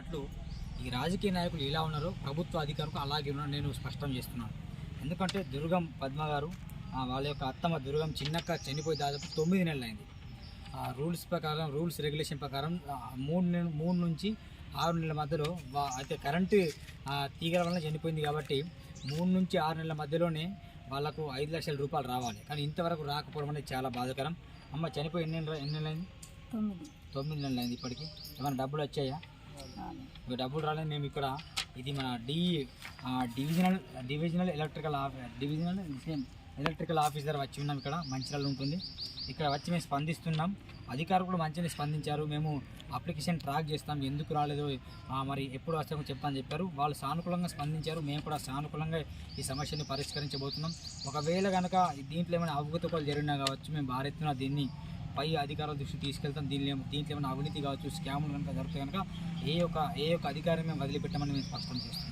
అన్నట్లు ఈ రాజకీయ నాయకులు ఎలా ఉన్నారో ప్రభుత్వ అధికారులు అలాగే ఉన్నారు నేను స్పష్టం చేస్తున్నాను. ఎందుకంటే దుర్గం పద్మ గారు వాళ్ళ యొక్క అత్తమ్మ దుర్గం చిన్నక్క చనిపోయి దాదాపు తొమ్మిది నెలలు అయింది ఆ రూల్స్ ప్రకారం రూల్స్ రెగ్యులేషన్ ప్రకారం మూడు నెల మూడు నుంచి ఆరు నెలల మధ్యలో అయితే కరెంటు తీగల వల్ల చనిపోయింది కాబట్టి మూడు నుంచి ఆరు నెలల మధ్యలోనే వాళ్ళకు ఐదు లక్షల రూపాయలు రావాలి. కానీ ఇంతవరకు రాకపోవడం అనేది చాలా బాధాకరం. అమ్మ చనిపోయి ఎన్ని నెలలు ఎన్ని నెలలు అయింది తొమ్మిది. తొమ్మిది నెలలు అయింది ఇప్పటికి. ఏమైనా డబ్బులు వచ్చాయా. ఇక డబ్బులు రాలేదు. మేము ఇక్కడ ఇది మన D divisional divisional electrical divisional same electrical officer వచ్చి ఉన్నాం ఇక్కడ. మంచిర్యాల ఉంటుంది. ఇక్కడ వచ్చి మేము స్పందిస్తున్నాం. అధికారులు కూడా మంచిగానే స్పందించారు. మేము అప్లికేషన్ ట్రాక్ చేస్తాం. ఎందుకు రాలేదు? మరి ఎప్పుడు వస్తామో చెప్తామని చెప్పారు. వాళ్ళు సానుకూలంగా స్పందించారు. మేము కూడా సానుకూలంగా ఈ సమస్యని పరిష్కరించబోతున్నాం. ఒకవేళ కనుక దీంట్లో ఏమైనా అవగతలు జరిగినా కావచ్చు మేము భారెత్తున దీన్ని పై అధికారుల దృష్టికి తీసుకెళ్తాం. దీనిలో దీంట్లో ఏమైనా అవినీతి కావచ్చు స్కాములు కనుక జరిగితే కనుక ఏ యొక్క ఏ యొక్క అధికారం మేము వదిలిపెట్టామని మేము స్పష్టం చేస్తాం